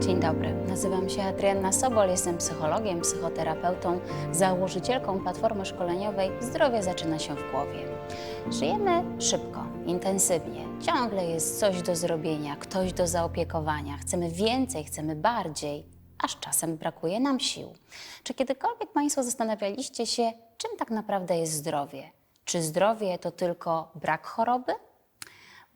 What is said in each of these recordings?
Dzień dobry, nazywam się Adrianna Sobol, jestem psychologiem, psychoterapeutą, założycielką platformy szkoleniowej Zdrowie zaczyna się w głowie. Żyjemy szybko, intensywnie, ciągle jest coś do zrobienia, ktoś do zaopiekowania, chcemy więcej, chcemy bardziej, aż czasem brakuje nam sił. Czy kiedykolwiek Państwo zastanawialiście się, czym tak naprawdę jest zdrowie? Czy zdrowie to tylko brak choroby?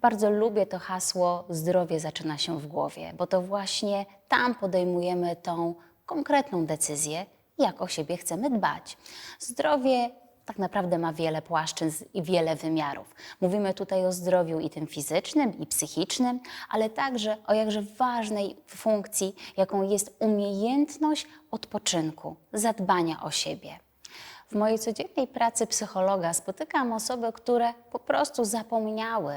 Bardzo lubię to hasło zdrowie zaczyna się w głowie, bo to właśnie tam podejmujemy tą konkretną decyzję, jak o siebie chcemy dbać. Zdrowie tak naprawdę ma wiele płaszczyzn i wiele wymiarów. Mówimy tutaj o zdrowiu i tym fizycznym, i psychicznym, ale także o jakże ważnej funkcji, jaką jest umiejętność odpoczynku, zadbania o siebie. W mojej codziennej pracy psychologa spotykam osoby, które po prostu zapomniały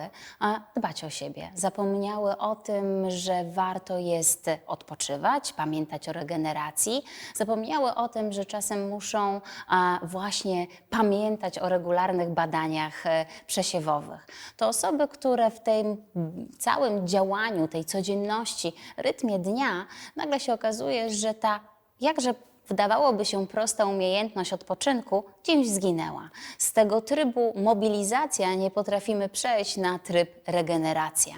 dbać o siebie. Zapomniały o tym, że warto jest odpoczywać, pamiętać o regeneracji. Zapomniały o tym, że czasem muszą właśnie pamiętać o regularnych badaniach e, przesiewowych. To osoby, które w tym całym działaniu, tej codzienności, rytmie dnia, nagle się okazuje, że ta jakże wydawałoby się prosta umiejętność odpoczynku gdzieś zginęła. Z tego trybu mobilizacja nie potrafimy przejść na tryb regeneracja.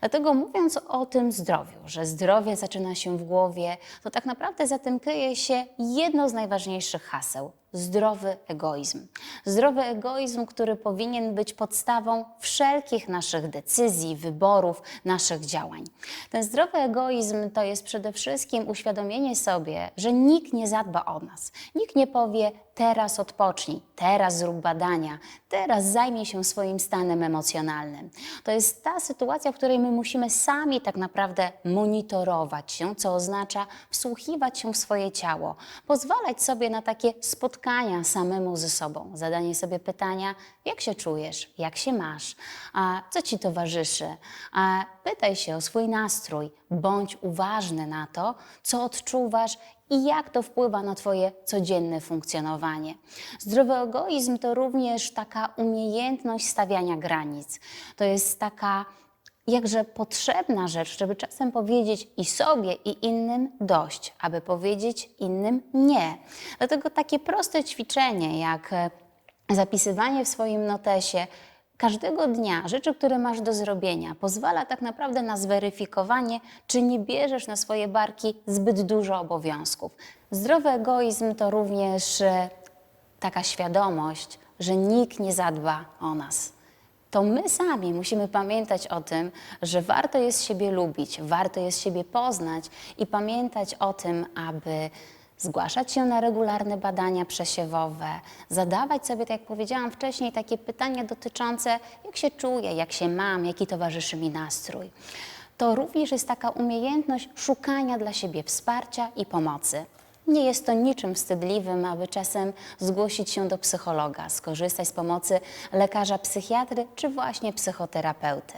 Dlatego mówiąc o tym zdrowiu, że zdrowie zaczyna się w głowie, to tak naprawdę za tym kryje się jedno z najważniejszych haseł zdrowy egoizm. Zdrowy egoizm, który powinien być podstawą wszelkich naszych decyzji, wyborów, naszych działań. Ten zdrowy egoizm to jest przede wszystkim uświadomienie sobie, że nikt nie zadba o nas. Nikt nie powie, teraz odpocznij, teraz zrób badania, teraz zajmij się swoim stanem emocjonalnym. To jest ta sytuacja, w której my musimy sami tak naprawdę monitorować się, co oznacza wsłuchiwać się w swoje ciało, pozwalać sobie na takie spotkania samemu ze sobą, zadanie sobie pytania, jak się czujesz, jak się masz, a co ci towarzyszy, a pytaj się o swój nastrój, bądź uważny na to, co odczuwasz i jak to wpływa na Twoje codzienne funkcjonowanie. Zdrowy egoizm to również taka umiejętność stawiania granic. To jest taka jakże potrzebna rzecz, żeby czasem powiedzieć i sobie, i innym dość, aby powiedzieć innym nie. Dlatego takie proste ćwiczenie, jak e, zapisywanie w swoim notesie każdego dnia rzeczy, które masz do zrobienia, pozwala tak naprawdę na zweryfikowanie, czy nie bierzesz na swoje barki zbyt dużo obowiązków. Zdrowy egoizm to również e, taka świadomość, że nikt nie zadba o nas. To my sami musimy pamiętać o tym, że warto jest siebie lubić, warto jest siebie poznać i pamiętać o tym, aby zgłaszać się na regularne badania przesiewowe, zadawać sobie, tak jak powiedziałam wcześniej, takie pytania dotyczące, jak się czuję, jak się mam, jaki towarzyszy mi nastrój. To również jest taka umiejętność szukania dla siebie wsparcia i pomocy. Nie jest to niczym wstydliwym, aby czasem zgłosić się do psychologa, skorzystać z pomocy lekarza psychiatry czy właśnie psychoterapeuty.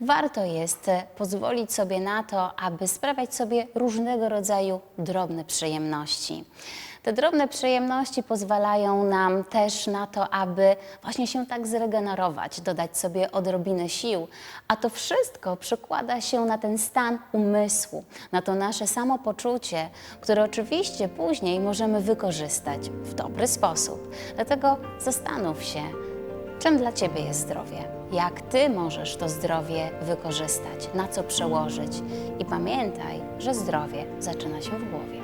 Warto jest e, pozwolić sobie na to, aby sprawiać sobie różnego rodzaju drobne przyjemności. Te drobne przyjemności pozwalają nam też na to, aby właśnie się tak zregenerować, dodać sobie odrobinę sił, a to wszystko przekłada się na ten stan umysłu, na to nasze samopoczucie, które oczywiście później możemy wykorzystać w dobry sposób. Dlatego zastanów się, czym dla Ciebie jest zdrowie, jak Ty możesz to zdrowie wykorzystać, na co przełożyć i pamiętaj, że zdrowie zaczyna się w głowie.